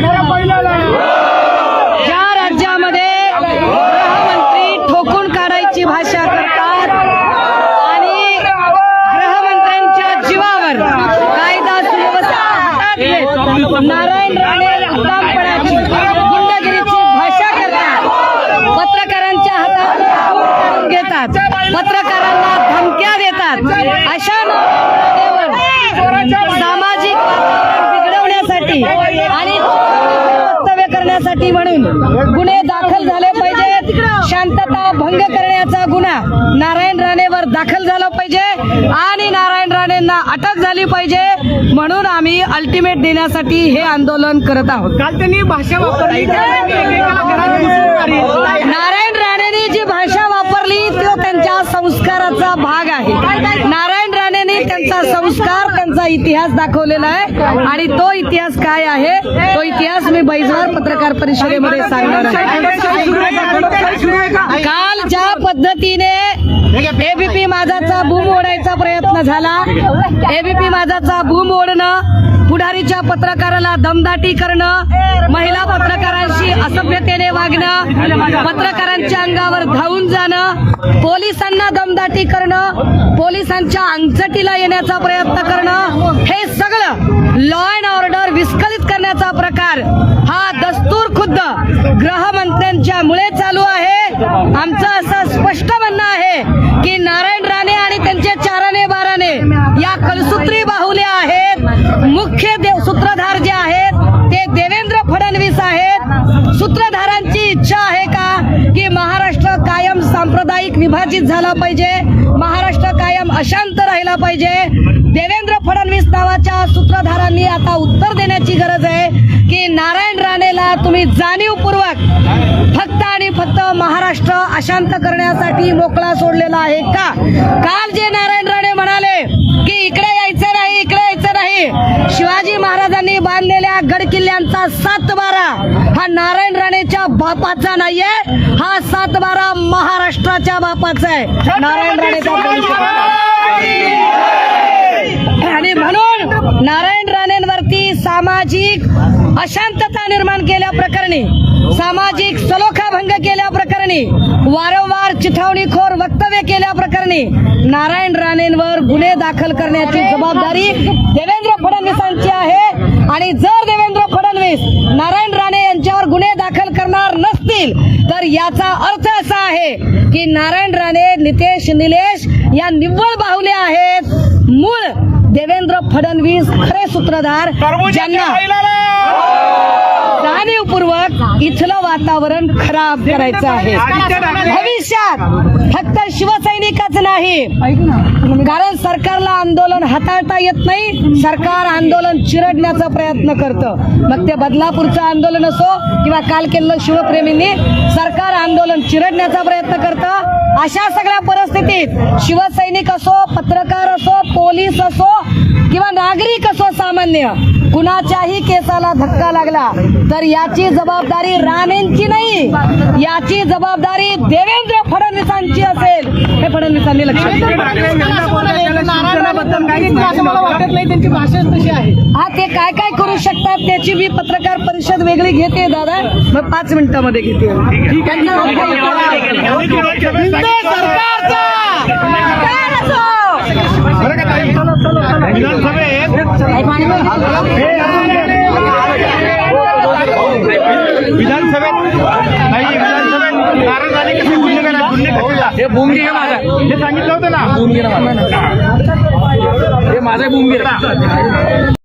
Não, não, não. म्हणून गुन्हे दाखल झाले पाहिजेत शांतता भंग करण्याचा गुन्हा नारायण राणेवर दाखल झाला पाहिजे आणि नारायण राणेंना अटक झाली पाहिजे म्हणून आम्ही अल्टिमेट देण्यासाठी हे आंदोलन करत आहोत. काल त्यांनी भाषा वापरली. नारायण राणेंनी जी भाषा वापरली तो त्यांच्या संस्काराचा भाग आहे. नारायण त्यांचा संस्कार त्यांचा इतिहास दाखवलेला आहे. आणि तो इतिहास काय आहे? तो इतिहास मी बैजवार पत्रकार परिषदेमध्ये सांगणार आहे. काल ज्या पद्धतीने एबीपी माझाचा बूम ओढायचा प्रयत्न झाला. एबीपी माझाचा बूम ओढणं पुढारीच्या पत्रकाराला दमदाटी करणं महिला पत्रकारांशी असभ्यतेने वागणं पत्रकारांच्या अंगावर धावून जाणं पोलिसांना दमदाटी करणं पोलिसांच्या अंगचटीला येण्याचा प्रयत्न करणं हे सगळं लॉ अँड ऑर्डर विस्कळीत करण्याचा प्रकार हा दस्तूर खुद्द गृहमंत्र्यांच्या मुळे चालू आहे. आमचं असं स्पष्ट म्हणणं आहे की नारायण राणे आणि त्यांचे चाराने बाराने या कलसूत्री बाहू एक विभाजित झाला पाहिजे. महाराष्ट्र कायम अशांत राहिला पाहिजे. देवेंद्र फडणवीस नावाच्या सूत्रधारांनी आता उत्तर देण्याची गरज आहे की नारायण राणेला तुम्ही जाणीवपूर्वक फक्त आणि फक्त महाराष्ट्र अशांत करण्यासाठी मोकळा सोडलेला आहे का? काल जे नारायण राणे म्हणाले की इकडे यायचं नाही इकडे यायचं नाही शिवाजी बांधलेल्या गड किल्ल्यांचा सात बारा हा नारायण राणेच्या बापाचा नाहीये हा सात बारा महाराष्ट्राच्या बापाचा आहे. नारायण राणेचा आणि म्हणून नारायण राणेंवरती सामाजिक अशांतता निर्माण केल्या प्रकरणी सामाजिक सलोखा भंग केल्या प्रकरणी वारंवार चिथावणीखोर वक्तव्य केल्या प्रकरणी नारायण राणेंवर गुन्हे दाखल करण्याची जबाबदारी देवेंद्र फडणवीसांची आहे. आणि जर देवेंद्र फडणवीस नारायण राणे यांच्यावर गुन्हे दाखल करणार नसतील तर याचा अर्थ असा आहे की नारायण राणे नितेश निलेश या निव्वळ बाहुले आहेत. मूळ देवेंद्र फडणवीस खरे सूत्रधार ज्यांना जाणीवपूर्वक इथलं वातावरण खराब करायचं आहे. भविष्यात शिवसैनिकच नाही. कारण सरकारला आंदोलन हाताळता येत नाही. सरकार आंदोलन चिरडण्याचा प्रयत्न करतं. मग ते बदलापूरचं आंदोलन असो किंवा काल केलेलं शिवप्रेमींनी सरकार आंदोलन चिरडण्याचा प्रयत्न करतं. अशा सगळ्या परिस्थितीत शिवसैनिक असो पत्रकार असो पोलीस असो किंवा नागरिक असो सामान्य कुणाच्याही केसाला धक्का लागला तर याची जबाबदारी राणेंची नाही. याची जबाबदारी देवेंद्र फडणवीसांची असेल. हे फडणवीसांनी लक्षात घ्यावं. नारायणाबद्दल काही असं मला वाटत नाही त्यांची भाषाच तशी आहे. हा ते काय काय करू शकतात त्याची मी पत्रकार परिषद वेगळी घेते दादा. मग पाच मिनिटामध्ये घेते. विधानसभेत नाही विधानसभेत नाराज झाले कसे गुन्हे करा गुन्हे करा? हे माझा हे सांगितलं होतं ना? हे माझा हे माझा बुमगी